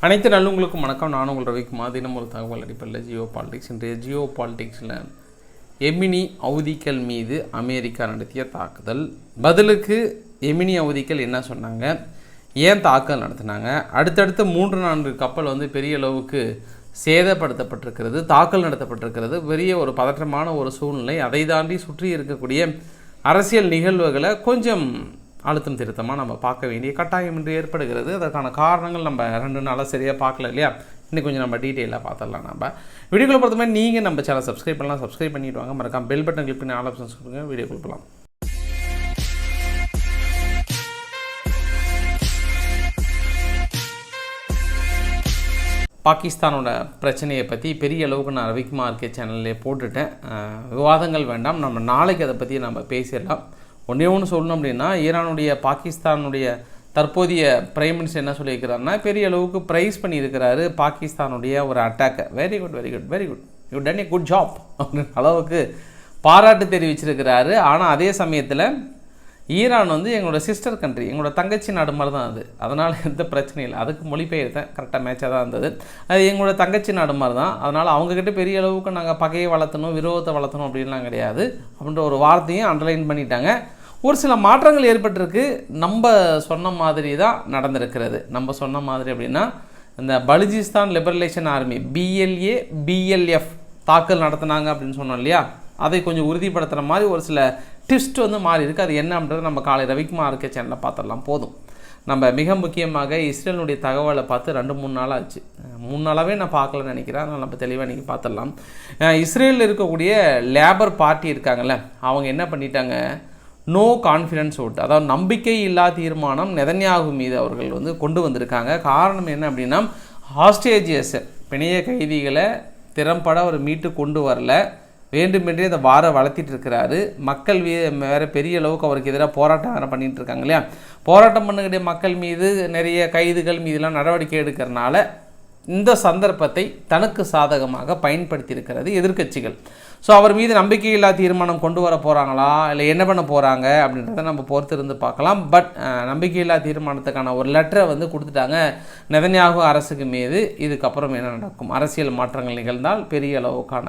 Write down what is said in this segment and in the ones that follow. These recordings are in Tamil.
அனைத்து நல்லவங்களுக்கும் வணக்கம். நான் உங்கள் ரவிக்குமார். தினம் ஒரு தகவல் அடிப்படையில் ஜியோ பாலிடிக்ஸ். இன்றைய ஜியோ பாலிடிக்ஸில் எமினி அவதிக்கள் மீது அமெரிக்கா நடத்திய தாக்குதல். பதிலுக்கு எமினி அவதிக்கள் என்ன சொன்னாங்க? ஏன் தாக்குதல் நடத்தினாங்க? அடுத்தடுத்த மூன்று நான்கு கப்பல் வந்து பெரிய அளவுக்கு சேதப்படுத்தப்பட்டிருக்கிறது தாக்கல் நடத்தப்பட்டிருக்கிறது. பெரிய ஒரு பதற்றமான ஒரு சூழ்நிலை. அதை தாண்டி சுற்றி இருக்கக்கூடிய அரசியல் நிகழ்வுகளை கொஞ்சம் அழுத்தம் திருத்தமாக நம்ம பார்க்க வேண்டிய கட்டாயம் என்று ஏற்படுகிறது. அதற்கான காரணங்கள் நம்ம ரெண்டு நாளாக சரியாக பார்க்கல இல்லையா? இன்னும் கொஞ்சம் நம்ம டீட்டெயிலாக பார்த்துடலாம் நம்ம வீடியோக்குள்ள பொறுத்த மாதிரி நீங்கள் நம்ம சேனல் சப்ஸ்கிரைப் பண்ணலாம். சப்ஸ்கிரைப் பண்ணிட்டு வாங்க. மறக்காம பெல் பட்டன் கிளிக் பண்ணி ஆல் ஆப்ஷன்ஸ் கொடுங்க. வீடியோ கொடுக்கலாம் பாகிஸ்தானோட பிரச்சனையை பற்றி பெரிய அளவுக்கு நான் ரவிக்குமார் கே சேனல்லே போட்டுட்டேன். விவாதங்கள் வேண்டாம். நம்ம நாளைக்கு அதை பற்றி நம்ம பேசிடலாம். ஒன்றே ஒன்று சொல்லணும் அப்படின்னா ஈரானுடைய பாகிஸ்தானுடைய தற்போதைய பிரைம் மினிஸ்டர் என்ன சொல்லியிருக்கிறாருன்னா பெரிய அளவுக்கு ப்ரைஸ் பண்ணியிருக்கிறாரு பாகிஸ்தானுடைய ஒரு அட்டாக்கை very good very good very good you done a good job அப்படின்ற அளவுக்கு பாராட்டு தெரிவிச்சிருக்கிறாரு. ஆனால் அதே சமயத்தில் ஈரான் வந்து எங்களோட சிஸ்டர் கண்ட்ரி எங்களோட தங்கச்சி நாடு மாதிரி தான் அது. அதனால் எந்த பிரச்சனையும் இல்லை. அதுக்கு மொழிபெயர்த்தேன். கரெக்டாக மேட்சாக தான் இருந்தது. அது எங்களோட தங்கச்சி நாடு மாதிரி தான் அதனால் அவங்கக்கிட்ட பெரிய அளவுக்கு நாங்கள் பகையை வளர்த்தணும் விரோதத்தை வளர்த்தணும் அப்படின்லாம் கிடையாது. அப்படின்ற ஒரு வார்த்தையும் அண்டர்லைன் பண்ணிட்டாங்க. ஒரு சில மாற்றங்கள் ஏற்பட்டிருக்கு. நம்ம சொன்ன மாதிரி தான் நடந்திருக்கிறது. நம்ம சொன்ன மாதிரி அப்படின்னா இந்த Balochistan liberation army BLA BLF தாக்கல் நடத்தினாங்க அப்படின்னு சொன்னோம் இல்லையா? அதை கொஞ்சம் உறுதிப்படுத்துகிற மாதிரி ஒரு சில ட்விஸ்ட் வந்து மாறி இருக்குது அது அப்படின்றது நம்ம காலை ரவிக்குமார் இருக்க சேனலில் பார்த்துடலாம். போதும். நம்ம மிக முக்கியமாக இஸ்ரேலினுடைய தகவலை பார்த்து ரெண்டு மூணு நாள் ஆச்சு. மூணு நாளாகவே நான் பார்க்கலன்னு நினைக்கிறேன். அதனால் நம்ம தெளிவாக இன்றைக்கி பார்த்துடலாம். இஸ்ரேலில் இருக்கக்கூடிய லேபர் பார்ட்டி இருக்காங்கல்ல அவங்க என்ன பண்ணிட்டாங்க? நோ கான்ஃபிடன்ஸ் ஓட்டு அதாவது நம்பிக்கை இல்லா தீர்மானம் நெதன்யாகு மீது அவர்கள் வந்து கொண்டு வந்திருக்காங்க. காரணம் என்ன அப்படின்னா ஹாஸ்டேஜியஸ் பிணைய கைதிகளை திறம்பட அவர் மீட்டு கொண்டு வரல. வேண்டுமென்றே அந்த வார வளர்த்திட்டு இருக்கிறாரு. மக்கள் வேறு பெரிய அளவுக்கு அவருக்கு எதிராக போராட்டம் வேறு பண்ணிகிட்டு இருக்காங்க இல்லையா? போராட்டம் பண்ணக்கூடிய மக்கள் மீது நிறைய கைதுகள் மீதுலாம் நடவடிக்கை எடுக்கிறனால இந்த சந்தர்ப்பத்தை தனக்கு சாதகமாக பயன்படுத்தியிருக்கிறது எதிர்க்கட்சிகள். ஸோ அவர் மீது நம்பிக்கையில்லா தீர்மானம் கொண்டு வர போகிறாங்களா இல்லை என்ன பண்ண போகிறாங்க அப்படின்றத நம்ம பொறுத்திருந்து பார்க்கலாம். பட் நம்பிக்கையில்லா தீர்மானத்துக்கான ஒரு லெட்டரை வந்து கொடுத்துட்டாங்க. நெதன்யாகு அரசுக்கு மீது இதுக்கப்புறம் என்ன நடக்கும்? அரசியல் மாற்றங்கள் நிகழ்ந்தால் பெரிய அளவுக்கான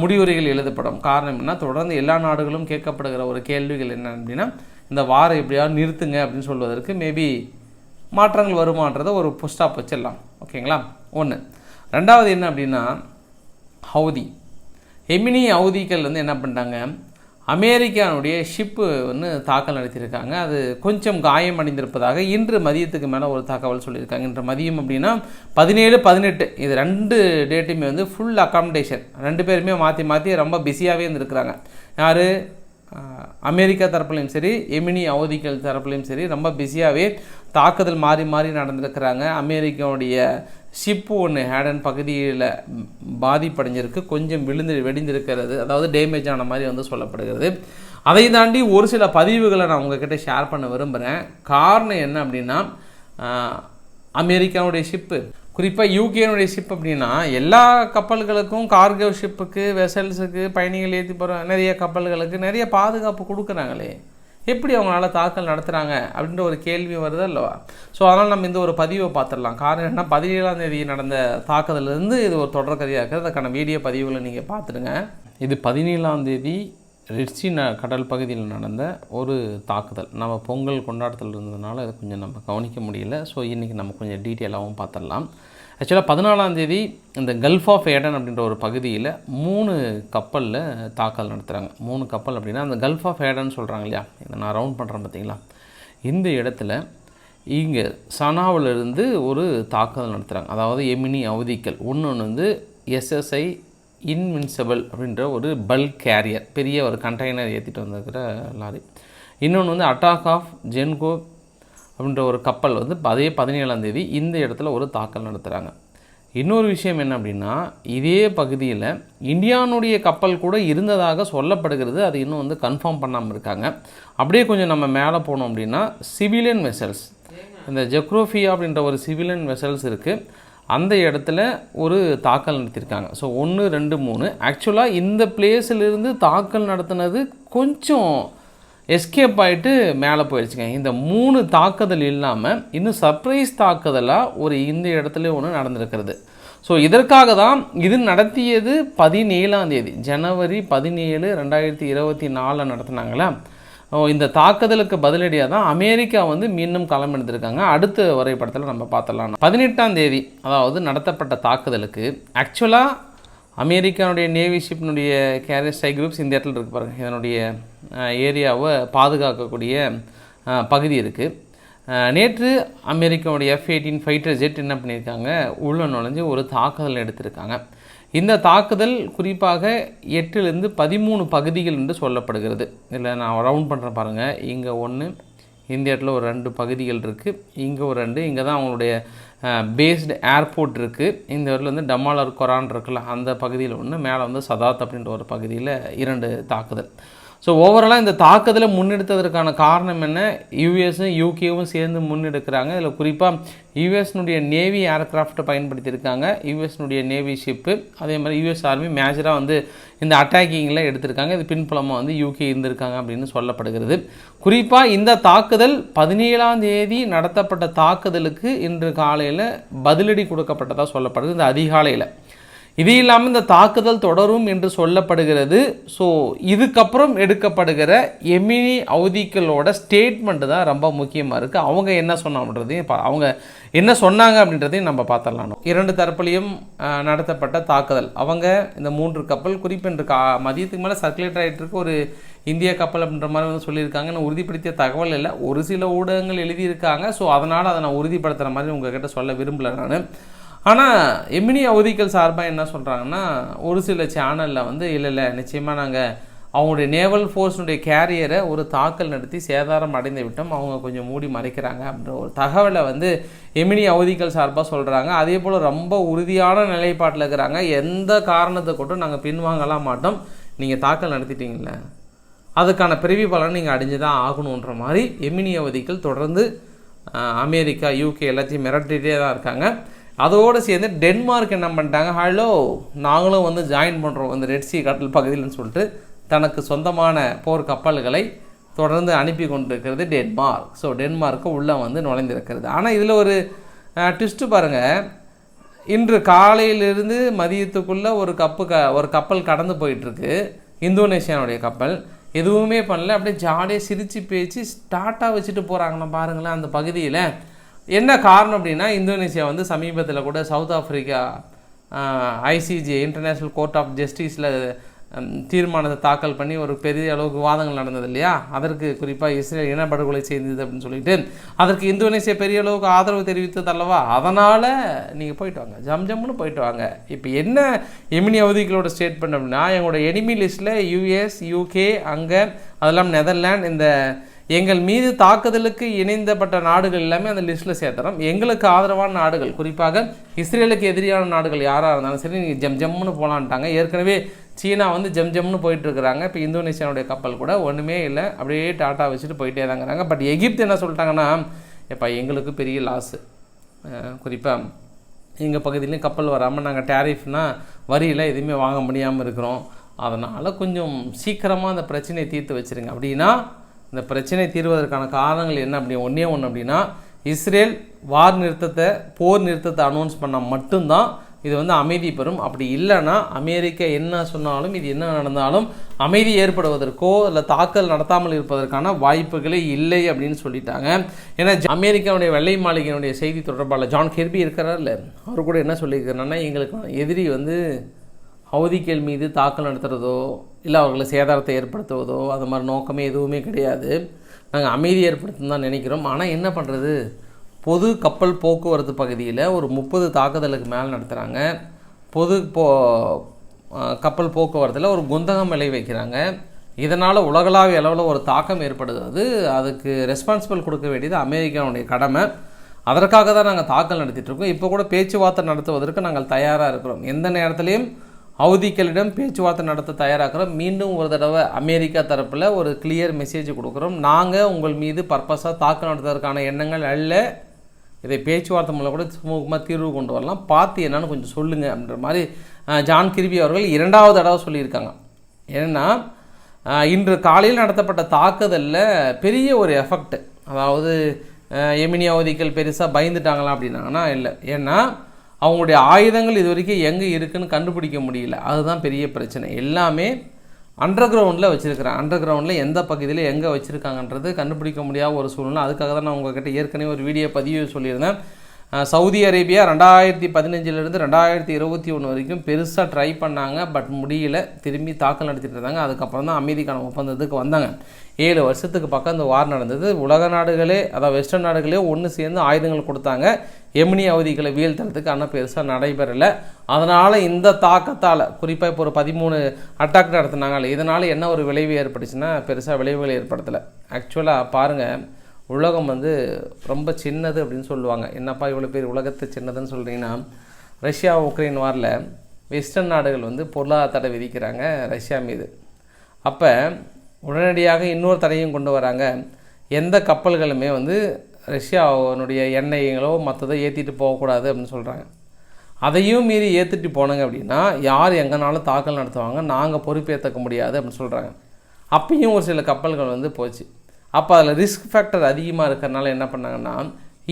முடிவுரைகள் எழுதப்படும். காரணம் என்ன? தொடர்ந்து எல்லா நாடுகளும் கேட்கப்படுகிற ஒரு கேள்விகள் என்ன அப்படின்னா இந்த வாரம் எப்படியாவது நிறுத்துங்க அப்படின்னு சொல்வதற்கு மேபி மாற்றங்கள் வருமான்றதை ஒரு புஸ்டாப் வச்சிடலாம். ஓகேங்களா? ஒன்று ரெண்டாவது என்ன அப்படின்னா ஹவுதி. எமினி ஹவுதிகள் வந்து என்ன பண்ணிட்டாங்க? அமெரிக்கானுடைய ஷிப்பு வந்து தாக்கல் நடத்தியிருக்காங்க. அது கொஞ்சம் காயம் அடைந்திருப்பதாக இன்று மதியத்துக்கு மேலே ஒரு தகவல் சொல்லியிருக்காங்க. இன்று மதியம் அப்படின்னா பதினேழு பதினெட்டு. இது ரெண்டு டேட்டுமே வந்து ஃபுல் அக்காமடேஷன் ரெண்டு பேருமே மாற்றி மாற்றி ரொம்ப பிஸியாகவே இருந்திருக்கிறாங்க. யார்? அமெரிக்கா தரப்புலையும் சரி எமினி அவதிகள் தரப்புலையும் சரி ரொம்ப பிஸியாகவே தாக்குதல் மாறி மாறி நடந்திருக்கிறாங்க. அமெரிக்காவுடைய ஷிப்பு ஒன்று ஹேடன் பகுதியில் பாதிப்படைஞ்சிருக்கு. கொஞ்சம் விழுந்து வெடிந்திருக்கிறது. அதாவது டேமேஜ் ஆன மாதிரி வந்து சொல்லப்படுகிறது. அதை தாண்டி ஒரு சில பதிவுகளை நான் உங்ககிட்ட ஷேர் பண்ண விரும்புகிறேன் காரணம் என்ன அப்படின்னா அமெரிக்காவுடைய ஷிப்பு குறிப்பாக யூகேனுடைய ஷிப் அப்படின்னா எல்லா கப்பல்களுக்கும் கார்கோ ஷிப்புக்கு வெசல்ஸுக்கு பயணிகள் ஏற்றி போகிற நிறைய கப்பல்களுக்கு நிறைய பாதுகாப்பு கொடுக்குறாங்களே. எப்படி அவங்களால தாக்கல் நடத்துகிறாங்க அப்படின்ற ஒரு கேள்வி வருது அல்லவா ஸோ அதனால் நம்ம இந்த ஒரு பதிவை பார்த்துடலாம். காரணம் என்ன பதினேழாம் தேதி நடந்த தாக்குதலேருந்து இது ஒரு தொடர்கதையாக இருக்குது. அதுக்கான வீடியோ பதிவுகளை நீங்கள் பார்த்துடுங்க. இது பதினேழாம் தேதி ரெட்சி ந கடல் பகுதியில் நடந்த ஒரு தாக்குதல். நம்ம பொங்கல் கொண்டாட்டத்தில் இருந்ததுனால அதை கொஞ்சம் நம்ம கவனிக்க முடியல. ஸோ இன்றைக்கி நம்ம கொஞ்சம் டீட்டெயிலாகவும் பார்த்துடலாம். ஆக்சுவலாக பதினாலாம் தேதி இந்த கல்ஃப் ஆஃப் ஏடன் அப்படின்ற ஒரு பகுதியில் மூணு கப்பலில் தாக்கல் நடத்துகிறாங்க மூணு கப்பல் அப்படின்னா அந்த கல்ஃப் ஆஃப் ஏடன் சொல்கிறாங்க இல்லையா? இதை நான் ரவுண்ட் பண்ணுறேன் பார்த்தீங்களா இந்த இடத்துல இங்கே சனாவிலிருந்து ஒரு தாக்குதல் நடத்துகிறாங்க அதாவது எமினி அவதிக்கல் ஒன்று ஒன்று வந்து எஸ்எஸ்ஐ இன்வின்சபிள் அப்படின்ற ஒரு பல்க் கேரியர் பெரிய ஒரு கண்டெய்னர் ஏற்றிட்டு வந்திருக்கிற லாரி. இன்னொன்று வந்து அட்டாக் ஆஃப் ஜென்கோ அப்படின்ற ஒரு கப்பல் வந்து அதே பதினேழாம் தேதி இந்த இடத்துல ஒரு தாக்கல் நடத்துகிறாங்க இன்னொரு விஷயம் என்ன அப்படின்னா இதே பகுதியில் இந்தியானுடைய கப்பல் கூட இருந்ததாக சொல்லப்படுகிறது. அது இன்னும் வந்து கன்ஃபார்ம் பண்ணாமல் இருக்காங்க. அப்படியே கொஞ்சம் நம்ம மேலே போனோம் அப்படின்னா சிவிலியன் வெசல்ஸ் இந்த ஜெக்ரோஃபியா அப்படின்ற ஒரு சிவிலியன் வெசல்ஸ் இருக்குது அந்த இடத்துல ஒரு தாக்கல் நடத்தியிருக்காங்க ஸோ ஒன்று ரெண்டு மூணு. ஆக்சுவலாக இந்த பிளேஸிலிருந்து தாக்கல் நடத்தினது கொஞ்சம் எஸ்கேப் ஆகிட்டு மேலே போயிடுச்சுங்க இந்த மூணு தாக்குதல் இல்லாமல் இன்னும் சர்ப்ரைஸ் தாக்குதலாக ஒரு இந்த இடத்துல ஒன்று நடந்திருக்கிறது. ஸோ இதற்காக தான் இது நடத்தியது பதினேழாம் தேதி. ஜனவரி பதினேழு ரெண்டாயிரத்தி இருபத்தி நாலில் நடத்தினாங்களா இந்த தாக்குதலுக்கு பதிலடியாக தான் அமெரிக்கா வந்து மீண்டும் களம் எடுத்திருக்காங்க. அடுத்த வரைபடத்தில் நம்ம பார்த்துடலாம். பதினெட்டாம் தேதி அதாவது நடத்தப்பட்ட தாக்குதலுக்கு ஆக்சுவலாக அமெரிக்காவுடைய நேவி ஷிப்னுடைய கேரியர் ஸ்டை குரூப்ஸ் இந்த இடத்துல இருக்கு பாருங்கள் இதனுடைய ஏரியாவை பாதுகாக்கக்கூடிய பகுதி இருக்குது நேற்று அமெரிக்காவுடைய எஃப் எயிட்டீன் ஃபைட்டர் ஜெட் என்ன பண்ணியிருக்காங்க? உள்ள நுழைஞ்சு ஒரு தாக்குதல் எடுத்திருக்காங்க. இந்த தாக்குதல் குறிப்பாக எட்டுலேருந்து பதிமூணு பகுதிகள் என்று சொல்லப்படுகிறது. இதில் நான் ரவுண்ட் பண்ணுறேன் பாருங்கள் இங்கே ஒன்று இந்த இடத்துல ஒரு ரெண்டு பகுதிகள் இருக்குது இங்கே ஒரு ரெண்டு இங்கே தான் அவங்களுடைய பேஸ்டு ஏர்போர்ட் இருக்குது இந்த இடத்துல வந்து டமாலர் கொரான் இருக்குல்ல அந்த பகுதியில் ஒன்று மேலே வந்து சதாத் அப்படின்ற ஒரு பகுதியில் இரண்டு தாக்குதல். ஸோ ஓவராலாக இந்த தாக்குதலை முன்னெடுத்ததற்கான காரணம் என்ன? யூஎஸும் யூகேவும் சேர்ந்து முன்னெடுக்கிறாங்க. இதில் குறிப்பாக யூஎஸ்னுடைய நேவி ஏர்கிராஃப்ட்டை பயன்படுத்தியிருக்காங்க. யூஎஸ்னுடைய நேவி ஷிப்பு அதே மாதிரி யூஎஸ் ஆர்மி மேஜராக வந்து இந்த அட்டாக்கிங்கில் எடுத்திருக்காங்க. இது பின்புலமாக வந்து யூகே இருந்திருக்காங்க அப்படின்னு சொல்லப்படுகிறது. குறிப்பாக இந்த தாக்குதல் பதினேழாம் தேதி நடத்தப்பட்ட தாக்குதலுக்கு இன்று காலையில் பதிலடி கொடுக்கப்பட்டதாக சொல்லப்படுது. இந்த அதிகாலையில். இது இல்லாமல் இந்த தாக்குதல் தொடரும் என்று சொல்லப்படுகிறது. ஸோ இதுக்கப்புறம் எடுக்கப்படுகிற எமினி அவதிகளோட ஸ்டேட்மெண்ட் தான் ரொம்ப முக்கியமாக இருக்குது அவங்க என்ன சொன்னாங்கன்றதையும் அவங்க என்ன சொன்னாங்க அப்படின்றதையும் நம்ம பார்த்துடலாம். இரண்டு தரப்புலையும் நடத்தப்பட்ட தாக்குதல். அவங்க இந்த மூன்று கப்பல் குறிப்பென்று கா மதியத்துக்கு மேலே சர்க்குலேட் ஆகிட்டு ஒரு இந்திய கப்பல் அப்படின்ற மாதிரி வந்து சொல்லியிருக்காங்க. நான் உறுதிப்படுத்திய தகவல் இல்லை. ஒரு சில ஊடகங்கள் எழுதியிருக்காங்க. ஸோ அதனால் அதை நான் உறுதிப்படுத்துகிற மாதிரி உங்ககிட்ட சொல்ல விரும்பலை நான். ஆனால் எமினி அவதிகள் சார்பாக என்ன சொல்கிறாங்கன்னா ஒரு சில சேனலில் வந்து இல்லை இல்லை நிச்சயமாக நாங்கள் அவங்களுடைய நேவல் ஃபோர்ஸுடைய கேரியரை ஒரு தாக்கல் நடத்தி சேதாரம் அடைந்து விட்டோம். அவங்க கொஞ்சம் மூடி மறைக்கிறாங்க அப்படின்ற ஒரு தகவலை வந்து எமினி அவதிகள் சார்பாக சொல்கிறாங்க அதே போல் ரொம்ப உறுதியான நிலைப்பாட்டில் இருக்கிறாங்க. எந்த காரணத்தை கொண்டும் நாங்கள் பின்வாங்கலாம் மாட்டோம். நீங்கள் தாக்கல் நடத்திட்டீங்கள அதுக்கான பிறவி பலன் நீங்கள் அடைஞ்சு தான் ஆகணுன்ற மாதிரி எமினி அவதிகள் தொடர்ந்து அமெரிக்கா யூகே எல்லாத்தையும் மிரட்டிகிட்டே தான் இருக்காங்க. அதோடு சேர்ந்து டென்மார்க் என்ன பண்ணிட்டாங்க? ஹலோ நாங்களும் வந்து ஜாயின் பண்ணுறோம் இந்த ரெட் சி கடல் பகுதியில்னு சொல்லிட்டு தனக்கு சொந்தமான போர் கப்பல்களை தொடர்ந்து அனுப்பி கொண்டிருக்கிறது டென்மார்க். ஸோ டென்மார்க்கு உள்ளே வந்து நுழைந்திருக்கிறது. ஆனால் இதில் ஒரு ட்விஸ்ட்டு பாருங்கள் இன்று காலையிலிருந்து மதியத்துக்குள்ளே ஒரு கப்பு க ஒரு கப்பல் கடந்து போயிட்டுருக்கு. இந்தோனேஷியாவுடைய கப்பல். எதுவுமே பண்ணல. அப்படியே ஜாலியாக சிரித்து பேச்சு ஸ்டார்ட்டாக வச்சுட்டு போகிறாங்கன்னா பாருங்களேன் அந்த பகுதியில். என்ன காரணம் அப்படின்னா இந்தோனேஷியா வந்து சமீபத்தில் கூட South Africa ICG international court of ஜஸ்டிஸில் தீர்மானத்தை தாக்கல் பண்ணி ஒரு பெரிய அளவுக்கு வாதங்கள் நடந்தது இல்லையா? அதற்கு குறிப்பாக இஸ்ரேல் இனப்படுகொலை செய்தது அப்படின்னு சொல்லிட்டு அதற்கு இந்தோனேசியா பெரிய அளவுக்கு ஆதரவு தெரிவித்தது அல்லவா? அதனால் நீங்கள் போயிட்டு வாங்க. ஜம் ஜம்னு போயிட்டு வாங்க. இப்போ என்ன எமினி அவதிகளோட ஸ்டேட்மெண்ட் அப்படின்னா எங்களோட எனிமி லிஸ்ட்டில் யூஎஸ் யூகே அங்கே அதெல்லாம் நெதர்லாண்ட் இந்த எங்கள் மீது தாக்குதலுக்கு இணைந்தப்பட்ட நாடுகள் எல்லாமே அந்த லிஸ்ட்டில் சேர்த்துறோம். எங்களுக்கு ஆதரவான நாடுகள் குறிப்பாக இஸ்ரேலுக்கு எதிரியான நாடுகள் யாராக இருந்தாலும் சரி நீங்கள் ஜம் ஜம்முன்னு போகலான்ட்டாங்க ஏற்கனவே சீனா வந்து ஜம் ஜம்னு போயிட்டுருக்குறாங்க இப்போ இந்தோனேஷியாவுடைய கப்பல் கூட ஒன்றுமே இல்லை. அப்படியே டாட்டா வச்சுட்டு போயிட்டே தாங்கிறாங்க பட் எகிப்து என்ன சொல்லிட்டாங்கன்னா எப்பா எங்களுக்கு பெரிய லாஸு குறிப்பாக எங்கள் பகுதியிலையும் கப்பல் வராமல் நாங்கள் டேரிஃப்னா வரியில் எதுவுமே வாங்க முடியாமல் இருக்கிறோம். அதனால் கொஞ்சம் சீக்கிரமாக அந்த பிரச்சனையை தீர்த்து வச்சிருங்க. அப்படின்னா இந்த பிரச்சனை தீர்வதற்கான காரணங்கள் என்ன அப்படி ஒன்றே ஒன்று அப்படின்னா இஸ்ரேல் வார் நிறுத்தத்தை போர் நிறுத்தத்தை அனௌன்ஸ் பண்ணால் மட்டும்தான் இது வந்து அமைதி பெறும். அப்படி இல்லைன்னா அமெரிக்கா என்ன சொன்னாலும் இது என்ன நடந்தாலும் அமைதி ஏற்படுவதற்கோ இல்லை தாக்கல் நடத்தாமல் இருப்பதற்கான வாய்ப்புகளே இல்லை அப்படின்னு சொல்லிட்டாங்க. ஏன்னா அமெரிக்காவுடைய வெள்ளை மாளிகையினுடைய செய்தி தொடர்பாளர் ஜான் கெர்பி இருக்கிறார்ல அவர் கூட என்ன சொல்லியிருக்கிறாருன்னா எங்களுக்கு எதிரி வந்து ஹவுதிகள் மீது தாக்கல் நடத்துகிறதோ இல்லை அவர்களை சேதாரத்தை ஏற்படுத்துவதோ அது மாதிரி நோக்கமே எதுவுமே கிடையாது. நாங்கள் அமைதி ஏற்படுத்தும் தான் நினைக்கிறோம். ஆனால் என்ன பண்ணுறது பொது கப்பல் போக்குவரத்து பகுதியில் ஒரு முப்பது தாக்குதலுக்கு மேலே நடத்துகிறாங்க பொது போ கப்பல் போக்குவரத்தில் ஒரு குந்தகம் விளை வைக்கிறாங்க. இதனால் உலகளாவிய அளவில் ஒரு தாக்கம் ஏற்படுகிறது அதுக்கு ரெஸ்பான்சிபிள் கொடுக்க வேண்டியது அமெரிக்காவுடைய கடமை. அதற்காக தான் நாங்கள் தாக்கல் நடத்திட்டு இருக்கோம். இப்போ கூட பேச்சுவார்த்தை நடத்துவதற்கு நாங்கள் தயாராக இருக்கிறோம். எந்த நேரத்துலையும் ஹவுதிக்களிடம் பேச்சுவார்த்தை நடத்த தயாராகிறோம். மீண்டும் ஒரு தடவை அமெரிக்கா தரப்பில் ஒரு கிளியர் மெசேஜ் கொடுக்குறோம். நாங்கள் உங்கள் மீது பர்பஸாக தாக்கம் நடத்துவதற்கான எண்ணங்கள் அல்ல. இதை பேச்சுவார்த்தை மூலம் கூட சுமூகமாக தீர்வு கொண்டு வரலாம். பார்த்து என்னன்னு கொஞ்சம் சொல்லுங்கள் அப்படின்ற மாதிரி ஜான் கிருபி அவர்கள் இரண்டாவது தடவை சொல்லியிருக்காங்க. ஏன்னா இன்று காலையில் நடத்தப்பட்ட தாக்குதலில் பெரிய ஒரு எஃபெக்ட் அதாவது எமினி அவதிகள் பெருசாக பயந்துட்டாங்களா அப்படின்னாங்கன்னா இல்லை. ஏன்னா அவங்களுடைய ஆயுதங்கள் இது வரைக்கும் எங்கே இருக்குதுன்னு கண்டுபிடிக்க முடியல. அதுதான் பெரிய பிரச்சனை. எல்லாமே அண்டர் கிரவுண்டில் வச்சுருக்கிறேன் அண்டர் கிரவுண்டில் எந்த பகுதியில் எங்கே வச்சுருக்காங்கன்றது கண்டுபிடிக்க முடியாத ஒரு சூழ்நிலை. அதுக்காக தான் நான் உங்ககிட்ட ஏற்கனவே ஒரு வீடியோ பதிவு சொல்லியிருந்தேன். சவுதி அரேபியா ரெண்டாயிரத்தி பதினஞ்சிலிருந்து ரெண்டாயிரத்தி இருபத்தி ஒன்று வரைக்கும் பெருசாக ட்ரை பண்ணாங்க பட் முடியல. திரும்பி தாக்கல் நடத்திட்டு இருந்தாங்க. அதுக்கப்புறம் தான் அமைதிக்கான ஒப்பந்தத்துக்கு வந்தாங்க. ஏழு வருஷத்துக்கு பக்கம் இந்த வார் நடந்தது. உலக நாடுகளே அதாவது வெஸ்டர்ன் நாடுகளே ஒன்று சேர்ந்து ஆயுதங்கள் கொடுத்தாங்க. எமினி அவதிகளை வீழ்த்துறதுக்கு ஆனால் பெருசாக நடைபெறலை. அதனால் இந்த தாக்கத்தால் குறிப்பாக இப்போ ஒரு பதிமூணு அட்டாக் நடத்தினாங்கல்ல இதனால் என்ன ஒரு விளைவு ஏற்பட்டுச்சுன்னா பெருசாக விளைவுகள் ஏற்படுத்தலை. ஆக்சுவலாக பாருங்கள் உலகம் வந்து ரொம்ப சின்னது அப்படின்னு சொல்லுவாங்க. என்னப்பா இவ்வளோ பேர் உலகத்தை சின்னதுன்னு சொல்கிறீங்கன்னா ரஷ்யா உக்ரைன் வாரில் வெஸ்டர்ன் நாடுகள் வந்து பொருளாதார தடை விதிக்கிறாங்க ரஷ்யா மீது. அப்போ உடனடியாக இன்னொரு தடையும் கொண்டு வராங்க. எந்த கப்பல்களுமே வந்து ரஷ்யாவினுடைய எண்ணெய்களோ மற்றதோ ஏற்றிட்டு போகக்கூடாது அப்படின்னு சொல்கிறாங்க அதையும் மீறி ஏற்றிட்டு போனாங்க அப்படின்னா யார் எங்கனாலும் தாக்கல் நடத்துவாங்க. நாங்கள் பொறுப்பேற்றுக்க முடியாது அப்படின்னு சொல்கிறாங்க அப்பயும் ஒரு சில கப்பல்கள் வந்து போச்சு. அப்போ அதில் ரிஸ்க் ஃபேக்டர் அதிகமாக இருக்கிறனால என்ன பண்ணாங்கன்னா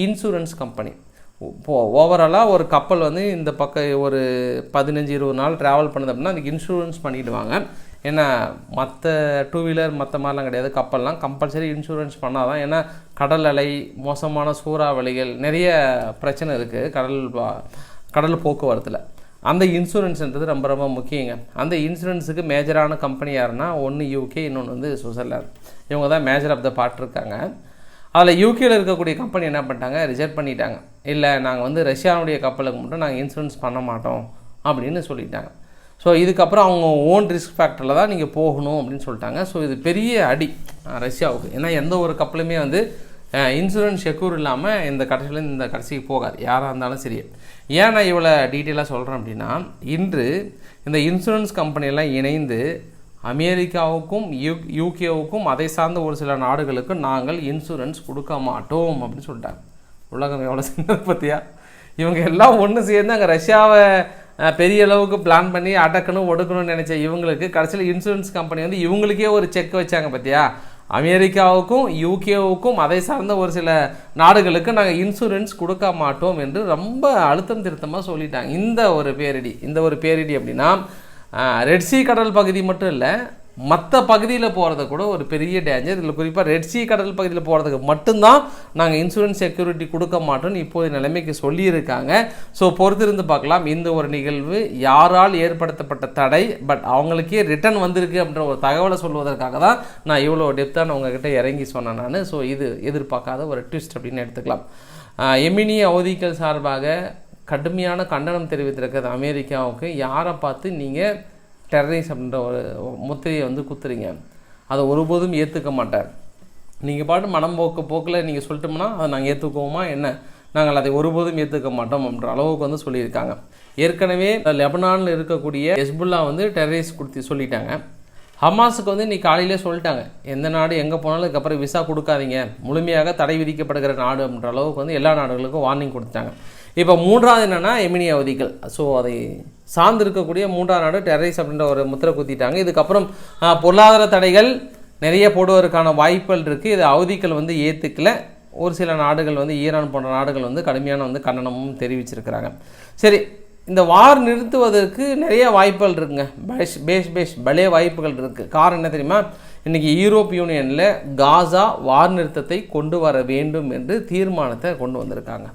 இன்சூரன்ஸ் கம்பெனி இப்போ ஓவராலாக ஒரு கப்பல் வந்து இந்த பக்கம் ஒரு பதினஞ்சு இருபது நாள் ட்ராவல் பண்ணுது அப்படின்னா அதுக்கு இன்சூரன்ஸ் பண்ணிவிடுவாங்க ஏன்னா மற்ற டூ வீலர் மற்ற மாதிரிலாம் கிடையாது. கப்பல்லாம் கம்பல்சரி இன்சூரன்ஸ் பண்ணால் தான் ஏன்னா கடல் அலை மோசமான சூறாவளிகள் நிறைய பிரச்சனை இருக்குது கடல் கடல் போக்குவரத்தில். அந்த இன்சூரன்ஸ்ன்றது ரொம்ப ரொம்ப முக்கியங்க. அந்த இன்சூரன்ஸுக்கு மேஜரான கம்பெனி யாருன்னா ஒன்று யூகே இன்னொன்று வந்து சுவிட்சர்லாந்து இவங்க தான் மேஜர் ஆஃப் த பார்ட் இருக்காங்க. அதில் யூகேயில் இருக்கக்கூடிய கம்பெனி என்ன பண்ணிட்டாங்க? ரிஜெக்ட் பண்ணிட்டாங்க. இல்லை நாங்கள் வந்து ரஷ்யாவுடைய கப்பலுக்கு மட்டும் நாங்கள் இன்சூரன்ஸ் பண்ண மாட்டோம் அப்படின்னு சொல்லிட்டாங்க. ஸோ இதுக்கப்புறம் அவங்க ஓன் ரிஸ்க் ஃபேக்டரில் தான் நீங்கள் போகணும் அப்படின்னு சொல்லிட்டாங்க. ஸோ இது பெரிய அடி ரஷ்யாவுக்கு. ஏன்னா எந்த ஒரு கப்பலுமே வந்து இன்சூரன்ஸ் செக்யூர் இல்லாமல் இந்த கடைசியிலேருந்து இந்த கடைசிக்கு போகாது. யாராக இருந்தாலும் சரி. ஏன் நான் இவ்வளோ டீட்டெயிலாக சொல்கிறேன் அப்படின்னா இன்று இந்த இன்சூரன்ஸ் கம்பெனியெல்லாம் இணைந்து அமெரிக்காவுக்கும் யூ யூகேவுக்கும் அதை சார்ந்த ஒரு சில நாடுகளுக்கு நாங்கள் இன்சூரன்ஸ் கொடுக்க மாட்டோம் அப்படின்னு சொல்லிட்டாங்க. உலகம் எவ்வளோ சின்னது பார்த்தியா? இவங்க எல்லாம் ஒன்று சேர்ந்து அங்கே ரஷ்யாவை பெரிய அளவுக்கு பிளான் பண்ணி அடக்கணும் ஒடுக்கணும்னு நினச்ச இவங்களுக்கு கடைசியில் இன்சூரன்ஸ் கம்பெனி வந்து இவங்களுக்கே ஒரு செக் வச்சாங்க பார்த்தியா? அமெரிக்காவுக்கும் யூகேவுக்கும் அதை சார்ந்த ஒரு சில நாடுகளுக்கு நாங்கள் இன்சூரன்ஸ் கொடுக்க மாட்டோம் என்று ரொம்ப அழுத்தம் திருத்தமாக சொல்லிட்டாங்க. இந்த ஒரு பேரிடி இந்த ஒரு பேரிடி அப்படின்னா ரெட்சி கடல் பகுதி மட்டும் இல்லை மற்ற பகுதியில் போகிறது கூட ஒரு பெரிய டேஞ்சர் இதில் குறிப்பாக ரெட்சி கடல் பகுதியில் போகிறதுக்கு மட்டும்தான் நாங்கள் இன்சூரன்ஸ் செக்யூரிட்டி கொடுக்க மாட்டோம்னு இப்போது நிலைமைக்கு சொல்லியிருக்காங்க. ஸோ பொறுத்திருந்து பார்க்கலாம். இந்த ஒரு நிகழ்வு யாரால் ஏற்படுத்தப்பட்ட தடை பட் அவங்களுக்கே ரிட்டர்ன் வந்திருக்கு அப்படின்ற ஒரு தகவலை சொல்வதற்காக தான் நான் இவ்வளோ டெப்த்தாக உங்ககிட்ட இறங்கி சொன்னேன் நான். ஸோ இது எதிர்பார்க்காத ஒரு ட்விஸ்ட் அப்படின்னு எடுத்துக்கலாம். எமினி அவதிகள் சார்பாக கடுமையான கண்டனம் தெரிவித்திருக்கிறது அமெரிக்காவுக்கு. யாரை பார்த்து நீங்கள் டெரரிஸ் அப்படின்ற ஒரு முத்திரையை வந்து குத்துறீங்க? அதை ஒருபோதும் ஏற்றுக்க மாட்டார். நீங்கள் பாட்டு மனம் போக்கு போக்கில் நீங்கள் சொல்லிட்டோம்னா அதை நாங்கள் ஏற்றுக்குவோமா என்ன? நாங்கள் அதை ஒருபோதும் ஏற்றுக்க மாட்டோம் அப்படின்ற அளவுக்கு வந்து சொல்லியிருக்காங்க. ஏற்கனவே லெபனானில் இருக்கக்கூடிய ஹெஸ்புல்லா வந்து டெரரிஸ் கொடுத்து சொல்லிட்டாங்க. ஹமாஸுக்கு வந்து நீ காலையிலே சொல்லிட்டாங்க. எந்த நாடு எங்கே போனாலும் அதுக்கப்புறம் விசா கொடுக்காதீங்க. முழுமையாக தடை விதிக்கப்படுகிற நாடு அப்படின்ற அளவுக்கு வந்து எல்லா நாடுகளுக்கும் வார்னிங் கொடுத்தாங்க இப்போ மூன்றாவது என்னென்னா எமினி அவதிகள். ஸோ அதை சார்ந்து இருக்கக்கூடிய மூன்றாம் நாடு டெரரிஸ் அப்படின்ற ஒரு முத்திரை குத்திட்டாங்க. இதுக்கப்புறம் பொருளாதார தடைகள் நிறைய போடுவதற்கான வாய்ப்புகள் இருக்குது இது அவதிகள் வந்து ஏற்றுக்கல ஒரு சில நாடுகள் வந்து ஈரான் போன்ற நாடுகள் வந்து கடுமையான வந்து கண்டனமும் தெரிவிச்சிருக்கிறாங்க. சரி இந்த வார் நிறுத்துவதற்கு நிறைய வாய்ப்புகள் இருக்குங்க. பேஷ் பேஷ் பேஷ் பலே வாய்ப்புகள் இருக்குது காரணம் என்ன தெரியுமா? இன்றைக்கி யூரோப் யூனியனில் காசா வார் நிறுத்தத்தை கொண்டு வர வேண்டும் என்று தீர்மானத்தை கொண்டு வந்திருக்காங்க.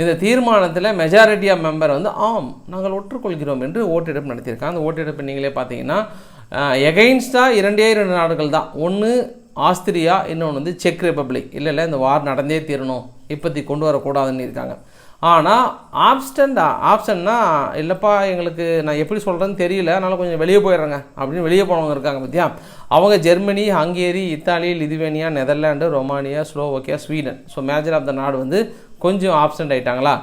இந்த தீர்மானத்தில் மெஜாரிட்டி ஆஃப் மெம்பர் வந்து ஆம் நாங்கள் ஒற்றுக்கொள்கிறோம் என்று ஓட்டெடுப்பு நடத்தியிருக்காங்க. அந்த ஓட்டெடுப்பு நீங்களே பார்த்தீங்கன்னா எகெயின்ஸ்டாக இரண்டே இரண்டு நாடுகள் தான். ஒன்று ஆஸ்திரியா இன்னொன்று வந்து செக் ரிப்பப்ளிக் இல்லை இல்லை இந்த வார் நடந்தே தீரணும். இப்போதைக்கு கொண்டு வரக்கூடாதுன்னு இருக்காங்க. ஆனால் ஆப்ஸ்டண்டா ஆப்ஷன்னா இல்லைப்பா எங்களுக்கு நான் எப்படி சொல்கிறேன்னு தெரியல. அதனால் கொஞ்சம் வெளியே போயிடுறேங்க. அப்படின்னு வெளியே போனவங்க இருக்காங்க பத்தியா? அவங்க Germany Hungary Italy Lithuania Netherlands Romania Slovakia Sweden. So major of the நாடு வந்து கொஞ்சம் ஆப்சண்ட் ஆகிட்டாங்களா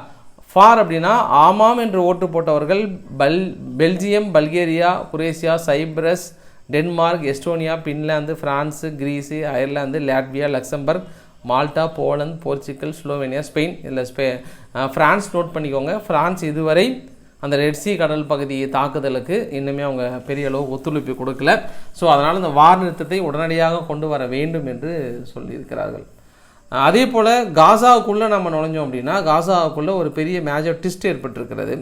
ஃபார் அப்படின்னா ஆமாம் என்று ஓட்டு போட்டவர்கள் பல் Belgium Bulgaria Croatia Cyprus Denmark Estonia Finland France Greece Ireland Latvia Luxembourg Malta Poland Portugal Slovenia Spain இதில் ஸ்பெ ஃப்ரான்ஸ் நோட் பண்ணிக்கோங்க. பிரான்ஸ் இதுவரை அந்த ரெட்சி கடல் பகுதி தாக்குதலுக்கு இன்னுமே அவங்க பெரிய அளவு ஒத்துழைப்பு கொடுக்கல. ஸோ அதனால் இந்த வார் நிறுத்தத்தை உடனடியாக கொண்டு வர வேண்டும் என்று சொல்லியிருக்கிறார்கள். அதே போல் காசாவுக்குள்ளே நம்ம நுழைஞ்சோம் அப்படின்னா காசாவுக்குள்ளே ஒரு பெரிய மேஜர் ட்விஸ்ட் ஏற்பட்டிருக்கிறது.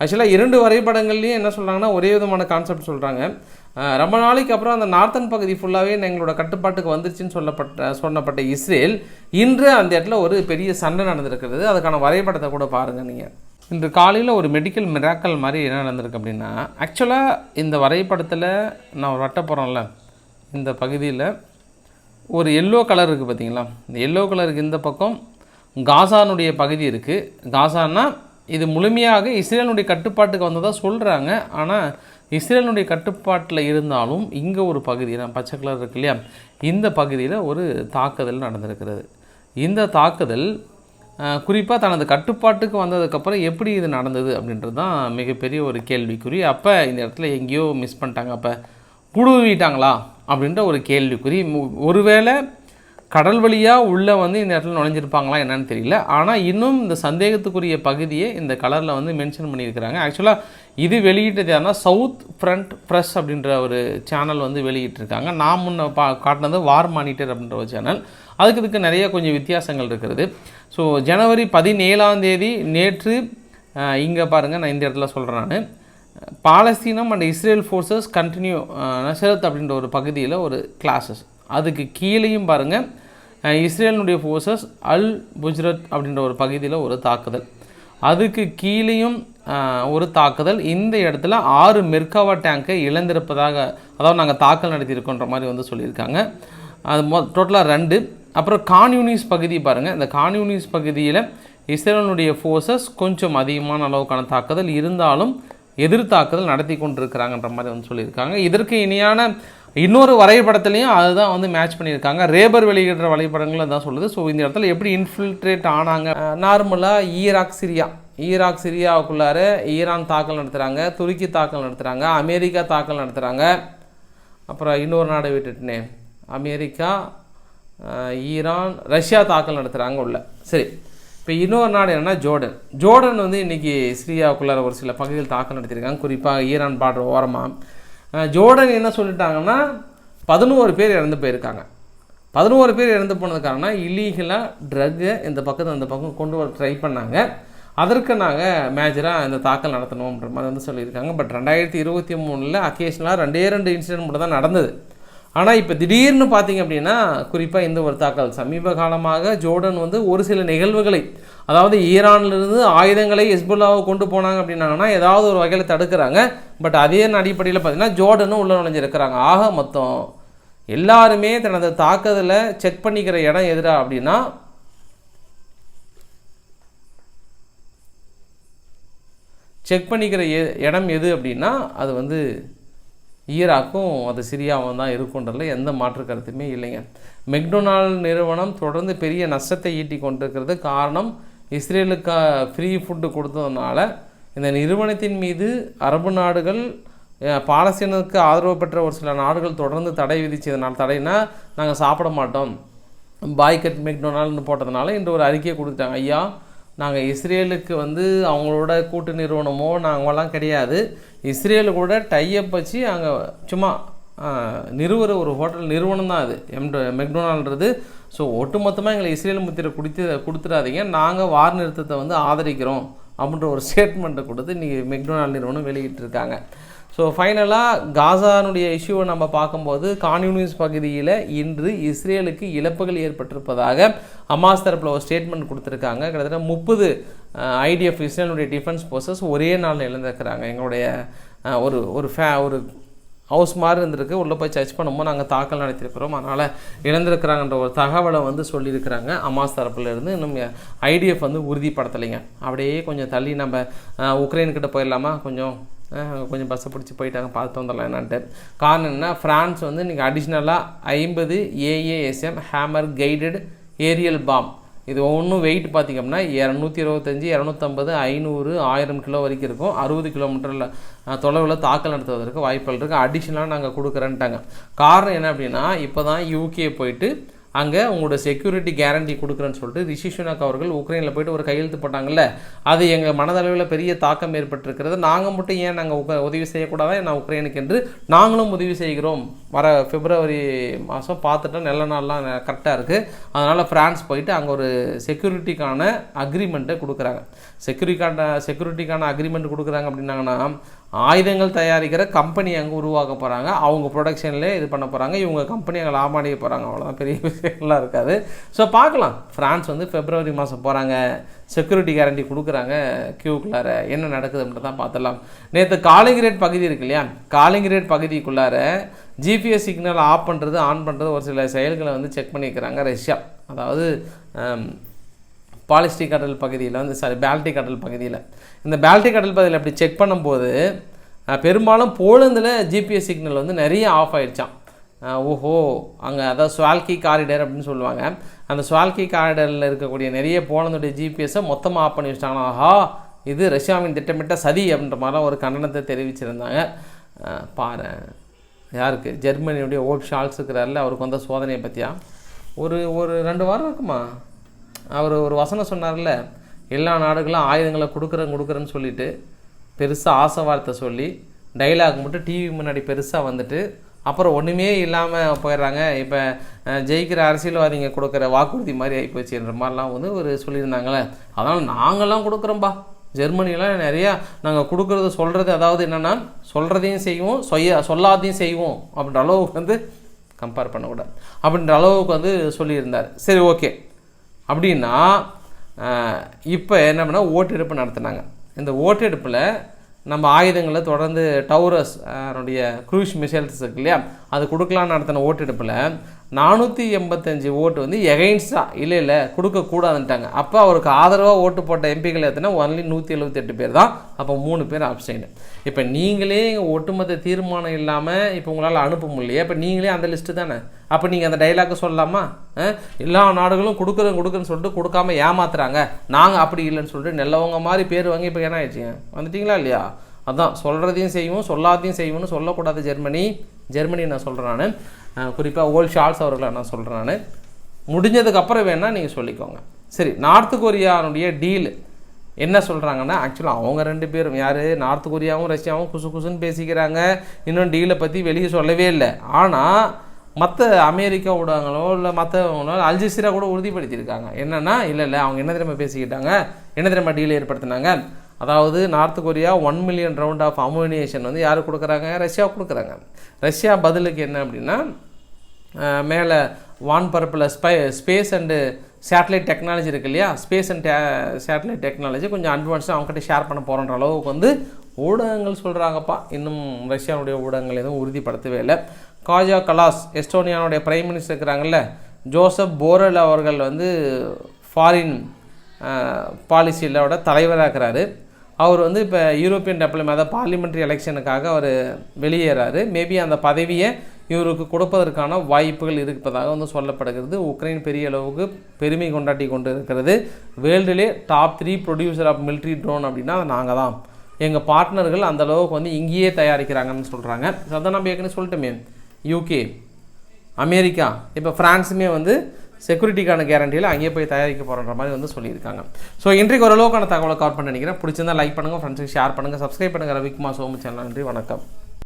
ஆக்சுவலாக இரண்டு வரைபடங்கள்லையும் என்ன சொல்கிறாங்கன்னா ஒரே விதமான கான்செப்ட் சொல்கிறாங்க ரொம்ப நாளைக்கு அப்புறம் அந்த நார்த்தன் பகுதி ஃபுல்லாகவே எங்களோட கட்டுப்பாட்டுக்கு வந்துருச்சுன்னு சொல்லப்பட்ட சொல்லப்பட்ட இஸ்ரேல் இன்று அந்த இடத்துல ஒரு பெரிய சண்டை நடந்திருக்கிறது. அதுக்கான வரைபடத்தை கூட பாருங்கள் நீங்கள் இன்று காலையில் ஒரு மெடிக்கல் மிராக்கல் மாதிரி என்ன நடந்திருக்கு அப்படின்னா ஆக்சுவலாக இந்த வரைபடத்தில் நான் வட்ட போகிறோம்ல இந்த பகுதியில் ஒரு எல்லோ கலர் இருக்குது பார்த்தீங்களா இந்த எல்லோ கலருக்கு இந்த பக்கம் காசானுடைய பகுதி இருக்குது காசானா இது முழுமையாக இஸ்ரேலுடைய கட்டுப்பாட்டுக்கு வந்ததாக சொல்கிறாங்க ஆனால் இஸ்ரேலுடைய கட்டுப்பாட்டில் இருந்தாலும் இங்கே ஒரு பகுதி நான் பச்சை கலர் இருக்கு இல்லையா? இந்த பகுதியில் ஒரு தாக்குதல் நடந்திருக்கிறது. இந்த தாக்குதல் குறிப்பாக தனது கட்டுப்பாட்டுக்கு வந்ததுக்கப்புறம் எப்படி இது நடந்தது அப்படின்றது தான் மிகப்பெரிய ஒரு கேள்விக்குறி. அப்போ இந்த இடத்துல எங்கேயோ மிஸ் பண்ணிட்டாங்க. அப்போ புழுவிட்டாங்களா அப்படின்ற ஒரு கேள்விக்குறி. மு- ஒருவேளை கடல் வழியாக உள்ளே வந்து இந்த இடத்துல நுழைஞ்சிருப்பாங்களா என்னன்னு தெரியல. ஆனால் இன்னும் இந்த சந்தேகத்துக்குரிய பகுதியை இந்த கலரில் வந்து மென்ஷன் பண்ணியிருக்கிறாங்க. ஆக்சுவலாக இது வெளியிட்டது யாருன்னா சவுத் ஃப்ரண்ட் ப்ரெஸ் அப்படின்ற ஒரு சேனல் வந்து வெளியிட்டிருக்காங்க. நான் முன்ன பா காட்டினது வார் மானிட்டர் அப்படின்ற ஒரு சேனல் அதுக்கு இதுக்கு நிறைய கொஞ்சம் வித்தியாசங்கள் இருக்கிறது ஸோ ஜனவரி பதினேழாம் தேதி நேற்று இங்கே பாருங்கள் நான் இந்த இடத்துல சொல்கிறேன் நான். பாலஸ்தீனம் and Israel forces continue Nazareth அப்படின்ற ஒரு பகுதியில் ஒரு கிளாஸஸ் அதுக்கு கீழேயும் பாருங்கள் இஸ்ரேலினுடைய ஃபோர்ஸஸ் அல் புஜ்ரத் அப்படின்ற ஒரு பகுதியில் ஒரு தாக்குதல். அதுக்கு கீழேயும் ஒரு தாக்குதல். இந்த இடத்துல ஆறு மெர்காவா டேங்கை இழந்திருப்பதாக அதாவது நாங்கள் தாக்கல் நடத்தியிருக்கோன்ற மாதிரி வந்து சொல்லியிருக்காங்க. அது மொ டோட்டலாக ரெண்டு. அப்புறம் கான்யூனிஸ் பகுதி பாருங்கள் இந்த கான்யூனிஸ் பகுதியில் இஸ்ரேலினுடைய ஃபோர்ஸஸ் கொஞ்சம் அதிகமான அளவுக்கான தாக்குதல் இருந்தாலும் எதிர் தாக்குதல் நடத்தி கொண்டிருக்கிறாங்கன்ற மாதிரி வந்து சொல்லியிருக்காங்க. இதற்கு இணையான இன்னொரு வரைபடத்துலையும் அதுதான் வந்து மேட்ச் பண்ணியிருக்காங்க. ரேபர் வெளியிடுற வரைபடங்களும் தான் சொல்லுது. ஸோ இந்த இடத்துல எப்படி இன்ஃபில்ட்ரேட் ஆனாங்க? நார்மலாக ஈராக் சிரியா. ஈராக் சிரியாவுக்குள்ளார ஈரான் தாக்கல் நடத்துகிறாங்க துருக்கி தாக்கல் நடத்துகிறாங்க அமெரிக்கா தாக்கல் நடத்துகிறாங்க அப்புறம் இன்னொரு நாடை விட்டுட்டுனே. அமெரிக்கா ஈரான் ரஷ்யா தாக்கல் நடத்துகிறாங்க உள்ள. சரி. இப்போ இன்னொரு நாடு என்னன்னா ஜோர்டன். ஜோர்டன் வந்து இன்றைக்கி சிரியாவுக்குள்ளார ஒரு சில பகுதியில் தாக்கம் நடத்தியிருக்காங்க. குறிப்பாக ஈரான் பாடுற ஓரமாக ஜோர்டன் என்ன சொல்லிட்டாங்கன்னா பதினோரு பேர் இறந்து போயிருக்காங்க. பதினோரு பேர் இறந்து போனதுக்கான இல்லீகலாக ட்ரக்கை இந்த பக்கத்து அந்த பக்கம் கொண்டு வர ட்ரை பண்ணாங்க. அதற்கு நாங்கள் மேஜராக இந்த தாக்கல் நடத்தணும்ன்ற மாதிரி வந்து சொல்லியிருக்காங்க. பட் ரெண்டாயிரத்தி இருபத்தி மூணில் அக்கேஷனலாக ரெண்டே ரெண்டு இன்சிடென்ட் மட்டும் தான் நடந்தது. ஆனால் இப்போ திடீர்னு பார்த்தீங்க அப்படின்னா குறிப்பாக இந்த ஒரு தாக்கல். சமீப காலமாக ஜோர்டன் வந்து ஒரு சில நிகழ்வுகளை அதாவது ஈரான்லேருந்து ஆயுதங்களை ஹெஸ்புல்லாவை கொண்டு போனாங்க அப்படின்னாங்கன்னா ஏதாவது ஒரு வகையில் தடுக்கிறாங்க. பட் அதே அடிப்படையில் பார்த்தீங்கன்னா ஜோர்டனும் உள்ள நுழைஞ்சிருக்கிறாங்க. ஆக மொத்தம் எல்லாருமே தனது தாக்குதலை செக் பண்ணிக்கிற இடம் எதுடா அப்படின்னா செக் பண்ணிக்கிற எ- இடம் எது அப்படின்னா அது வந்து ஈராக்கும் அது சிரியாவும் தான் இருக்குன்றதில் எந்த மாற்று கருத்துமே இல்லைங்க. மெக்டொனால்டு நிறுவனம் தொடர்ந்து பெரிய நஷ்டத்தை ஈட்டி கொண்டிருக்கிறது. காரணம் இஸ்ரேலுக்கு ஃப்ரீ ஃபுட்டு கொடுத்ததுனால இந்த நிறுவனத்தின் மீது அரபு நாடுகள் பாலஸ்தீனுக்கு ஆதரவு பெற்ற ஒரு சில நாடுகள் தொடர்ந்து தடை விதித்ததுனால தடைனா நாங்கள் சாப்பிட மாட்டோம். பாய்கட் மெக்டொனால்டுன்னு போட்டதுனால இன்று ஒரு அறிக்கையை கொடுத்துட்டாங்க. ஐயா நாங்கள் இஸ்ரேலுக்கு வந்து அவங்களோட கூட்டு நிறுவனமோ நாங்களாம் கிடையாது. இஸ்ரேலு கூட டையப் வச்சு அங்கே சும்மா ஆஹ், நிறுவுற ஒரு ஹோட்டல் நிறுவனம் தான் அது. எம் மெக்டொனால்ன்றது ஸோ ஒட்டுமொத்தமாக எங்களை இஸ்ரேல் முத்திரை கொடுத்து கொடுத்துடாதீங்க. நாங்கள் வார் நிறுத்தத்தை வந்து ஆதரிக்கிறோம். அப்படின்ற ஒரு ஸ்டேட்மெண்ட்டை கொடுத்து இன்றைக்கி மெக்டொனால்ட் நிறுவனம் வெளியிட்டிருக்காங்க. ஸோ ஃபைனலாக காசானுடைய இஷ்யூவை நம்ம பார்க்கும்போது கான்யூனிஸ் பகுதியில் இன்று இஸ்ரேலுக்கு இழப்புகள் ஏற்பட்டிருப்பதாக அமாஸ் தரப்பில் ஒரு ஸ்டேட்மெண்ட் கொடுத்துருக்காங்க. கிட்டத்தட்ட முப்பது ஐடிஎஃப் இஸ்ரேலுடைய டிஃபென்ஸ் ஃபோர்ஸஸ் ஒரே நாளில் இழந்திருக்கிறாங்க எங்களுடைய ஒரு ஒரு ஃபே ஒரு ஹவுஸ் மாதிரி இருந்திருக்கு. உள்ளே போய் சர்ச் பண்ணும்போது நாங்கள் தாக்கல் நடத்தியிருக்கிறோம். அதனால் இழந்திருக்கிறாங்கன்ற ஒரு தகவலை வந்து சொல்லியிருக்கிறாங்க அமாஸ் தரப்புலேருந்து இன்னும் ஐடிஎஃப் வந்து உறுதிப்படுத்தலைங்க. அப்படியே கொஞ்சம் தள்ளி நம்ம உக்ரைன்கிட்ட போயிடலாமா? கொஞ்சம் கொஞ்சம் பஸ்ஸை பிடிச்சி போயிட்டாங்க பார்த்து வந்துடலாம் என்னான்ட்டு. காரணம் என்ன ஃப்ரான்ஸ் வந்து இன்றைக்கி அடிஷ்னலாக ஐம்பது AASM hammer guided aerial bomb இது ஒன்றும் வெயிட் பார்த்திங்கன்னா இரநூத்தி இருபத்தஞ்சி இரநூத்தம்பது ஐநூறு ஆயிரம் கிலோ வரைக்கும் இருக்கும். அறுபது கிலோமீட்டரில் தொலைவில் தாக்கல் நடத்துவதற்கு வாய்ப்புகள் இருக்குது அடிஷ்னலாக நாங்கள் கொடுக்குறேன்ட்டாங்க. காரணம் என்ன அப்படின்னா இப்போ தான் யூகே போயிட்டு அங்கே உங்களோட செக்யூரிட்டி கேரண்டி கொடுக்குறேன்னு சொல்லிட்டு ரிஷி அவர்கள் உக்ரைனில் போயிட்டு ஒரு கையெழுத்து போட்டாங்கல்ல? அது எங்கள் மனதளவில் பெரிய தாக்கம் ஏற்பட்டிருக்கிறது. நாங்கள் மட்டும் ஏன் நாங்கள் உதவி செய்யக்கூடாதா? நான் உக்ரைனுக்கு என்று நாங்களும் உதவி செய்கிறோம். வர பிப்ரவரி மாதம் பார்த்துட்டா நல்ல நாள்லாம் கரெக்டாக இருக்குது அதனால் ஃப்ரான்ஸ் போயிட்டு அங்கே ஒரு செக்யூரிட்டிக்கான அக்ரிமெண்ட்டை கொடுக்குறாங்க. செக்யூரிட்டிக்கான செக்யூரிட்டிக்கான அக்ரிமெண்ட் கொடுக்குறாங்க அப்படின்னாங்கன்னா ஆயுதங்கள் தயாரிக்கிற கம்பெனி அங்கே உருவாக்க போகிறாங்க அவங்க ப்ரொடக்ஷன்லேயே இது பண்ண போகிறாங்க இவங்க கம்பெனி அங்கே லாபமடைய போகிறாங்க அவ்வளோதான் பெரிய விஷயம்லாம் இருக்காது. ஸோ பார்க்கலாம். ஃப்ரான்ஸ் வந்து பிப்ரவரி மாதம் போகிறாங்க செக்யூரிட்டி கேரண்டி கொடுக்குறாங்க. கியூக்குள்ளார என்ன நடக்குது அப்படின்னு தான் பார்த்துடலாம் நேற்று காலிங்கிரேட் பகுதி இருக்கு இல்லையா? காலிங்கிரேட் பகுதிக்குள்ளார ஜிபிஎஸ் சிக்னல் ஆஃப் பண்ணுறது ஆன் பண்ணுறது ஒரு சில செயல்களை வந்து செக் பண்ணியிருக்கிறாங்க ரஷ்யா. அதாவது பாலிஸ்டிக் கடல் பகுதியில் வந்து சாரி பால்டிக் கடல் பகுதியில். இந்த பால்டிக் கடல் பகுதியில் அப்படி செக் பண்ணும்போது பெரும்பாலும் போலந்தில் ஜிபிஎஸ் சிக்னல் வந்து நிறைய ஆஃப் ஆயிடுச்சான் ஓஹோ அங்கே அதாவது ஸ்வால்கி காரிடர் அப்படின்னு சொல்லுவாங்க. அந்த ஸ்வால்கி காரிடரில் இருக்கக்கூடிய நிறைய போலந்துடைய ஜிபிஎஸ்ஸை மொத்தமாக ஆஃப் பண்ணி வச்சிட்டாங்கன்னா ஆஹா இது ரஷ்யாவின் திட்டமிட்ட சதி அப்படின்ற மாதிரிலாம் ஒரு கண்டனத்தை தெரிவிச்சிருந்தாங்க. பாரு யாருக்கு? ஜெர்மனியுடைய ஓப் ஷால்ஸ் இருக்கிறாரில்ல அவருக்கு வந்த சோதனையை பற்றியா ஒரு ஒரு ரெண்டு வாரம் இருக்குமா? அவர் ஒரு வசனம் சொன்னார்ல எல்லா நாடுகளும் ஆயுதங்களை கொடுக்குறேன் கொடுக்குறேன்னு சொல்லிட்டு பெருசாக ஆசை வார்த்தை சொல்லி டைலாக் மட்டும் டிவி முன்னாடி பெருசாக வந்துட்டு அப்புறம் ஒன்றுமே இல்லாமல் போயிடுறாங்க. இப்போ ஜெயிக்கிற அரசியல்வாதிங்க கொடுக்குற வாக்குறுதி மாதிரி ஆகிப்போச்சுன்ற மாதிரிலாம் வந்து ஒரு சொல்லியிருந்தாங்களே அதனால் நாங்கள்லாம் கொடுக்குறோம்பா. ஜெர்மனிலாம் நிறையா நாங்கள் கொடுக்குறது சொல்கிறது அதாவது என்னென்னா சொல்கிறதையும் செய்வோம் சொய்ய சொல்லாதையும் செய்வோம் அப்படின்ற அளவுக்கு வந்து கம்பேர் பண்ணக்கூடாது. அப்படின்ற அளவுக்கு வந்து சொல்லியிருந்தார். சரி ஓகே அப்படின்னா இப்போ என்ன பண்ணால் ஓட்டெடுப்பு நடத்துனாங்க. இந்த ஓட்டெடுப்பில் நம்ம ஆயுதங்களை தொடர்ந்து டவுரஸ் அதனுடைய குரூஷ் மிசைல்ஸ் இருக்கு இல்லையா? அது கொடுக்கலான்னு நடத்தின ஓட்டெடுப்பில் நானூற்றி எண்பத்தஞ்சு ஓட்டு வந்து எகைன்ஸ்டாக இல்லை இல்லை கொடுக்கக்கூடாதுன்ட்டாங்க. அப்போ அவருக்கு ஆதரவாக ஓட்டு போட்ட எம்பிகள் எத்தனை? ஒன்லி நூற்றி எழுபத்தெட்டு பேர் தான். அப்போ மூணு பேர் அப்சைடு இப்போ நீங்களே ஒட்டுமொத்த தீர்மானம் இல்லாமல் இப்போ உங்களால் அனுப்ப முடியலையே. இப்போ நீங்களே அந்த லிஸ்ட்டு தானே? அப்போ நீங்கள் அந்த டைலாக்கை சொல்லலாமா? எல்லா நாடுகளும் கொடுக்குறேன் கொடுக்குறேன்னு சொல்லிட்டு கொடுக்காம ஏமாத்துறாங்க. நாங்கள் அப்படி இல்லைன்னு சொல்லிட்டு நல்லவங்க மாதிரி பேர் வாங்கி இப்போ என்ன ஆயிடுச்சுங்க? வந்துட்டீங்களா இல்லையா? அதான் சொல்கிறதையும் செய்வோம் சொல்லாதையும் செய்வோம்னு சொல்லக்கூடாது ஜெர்மனி. ஜெர்மனி நான் சொல்கிறேன் நான். குறிப்பாக ஓல்ட் ஷால்ஸ் அவர்களை நான் சொல்கிறேன் நான். முடிஞ்சதுக்கப்புறம் வேணால் நீங்கள் சொல்லிக்கோங்க. சரி நார்த் கொரியானுடைய டீல் என்ன சொல்கிறாங்கன்னா ஆக்சுவலாக அவங்க ரெண்டு பேரும் யார்? நார்த் கொரியாவும் ரஷ்யாவும் குசு குசுன்னு பேசிக்கிறாங்க. இன்னும் டீலை பற்றி வெளியே சொல்லவே இல்லை. ஆனால் மற்ற அமெரிக்கா ஊடகங்களோ இல்லை மற்றவங்களோ அல்ஜசீரா கூட உறுதிப்படுத்தியிருக்காங்க. என்னென்னா இல்லை இல்லை அவங்க என்ன திறமை பேசிக்கிட்டாங்க? என்ன திறமை டீல் ஏற்படுத்தினாங்க? அதாவது North Korea one million round of ammunition வந்து யார் கொடுக்குறாங்க? ரஷ்யா கொடுக்குறாங்க. ரஷ்யா பதிலுக்கு என்ன அப்படின்னா மேலே வான்பரப்பில் spy space and satellite technology இருக்கு இல்லையா? ஸ்பேஸ் அண்ட் சேட்டலைட் டெக்னாலஜி கொஞ்சம் அட்வான்ஸாக அவங்ககிட்ட ஷேர் பண்ண போகிறன்ற அளவுக்கு வந்து ஊடகங்கள் சொல்கிறாங்கப்பா இன்னும் ரஷ்யாவுடைய ஊடகங்கள் எதுவும் உறுதிப்படுத்தவே இல்லை. காஜா கலாஸ் எஸ்டோனியானுடைய பிரைம் மினிஸ்டர் இருக்கிறாங்கல்ல ஜோசப் போரல் அவர்கள் வந்து ஃபாரின் பாலிசியிலோட தலைவராக இருக்கிறாரு அவர் வந்து இப்போ யூரோப்பியன் டெப்ளமி அதாவது பார்லிமெண்ட்ரி எலெக்ஷனுக்காக அவர் வெளியேறாரு. மேபி அந்த பதவியை இவருக்கு கொடுப்பதற்கான வாய்ப்புகள் இருப்பதாக வந்து சொல்லப்படுகிறது. உக்ரைன் பெரிய அளவுக்கு பெருமை கொண்டாட்டி கொண்டு இருக்கிறது வேர்ல்டுலே top three producer of military drone அப்படின்னா அது நாங்கள் தான் எங்கள் பார்ட்னர்கள் அந்த அளவுக்கு வந்து இங்கேயே தயாரிக்கிறாங்கன்னு சொல்கிறாங்க அதான் நம்ம ஏற்கனவே சொல்லிட்டோமே யூகே அமெரிக்கா இப்போ ஃப்ரான்ஸுமே வந்து செக்யூரிட்டிக்கான கேரண்டியில் அங்கேயே போய் தயாரிக்க போகிற மாதிரி வந்து சொல்லியிருக்காங்க. ஸோ இன்றைக்கு ஓரளவுக்கான தகவலை கவர் பண்ண நினைக்கிறேன். பிடிச்சிருந்தா லைக் பண்ணுங்கள் ஃப்ரெண்ட்ஸுக்கு ஷேர் பண்ணுங்கள் சப்ஸ்கிரைப் பண்ணுங்கள் ரவிக்குமார் சோமு சேனல் நன்றி வணக்கம்.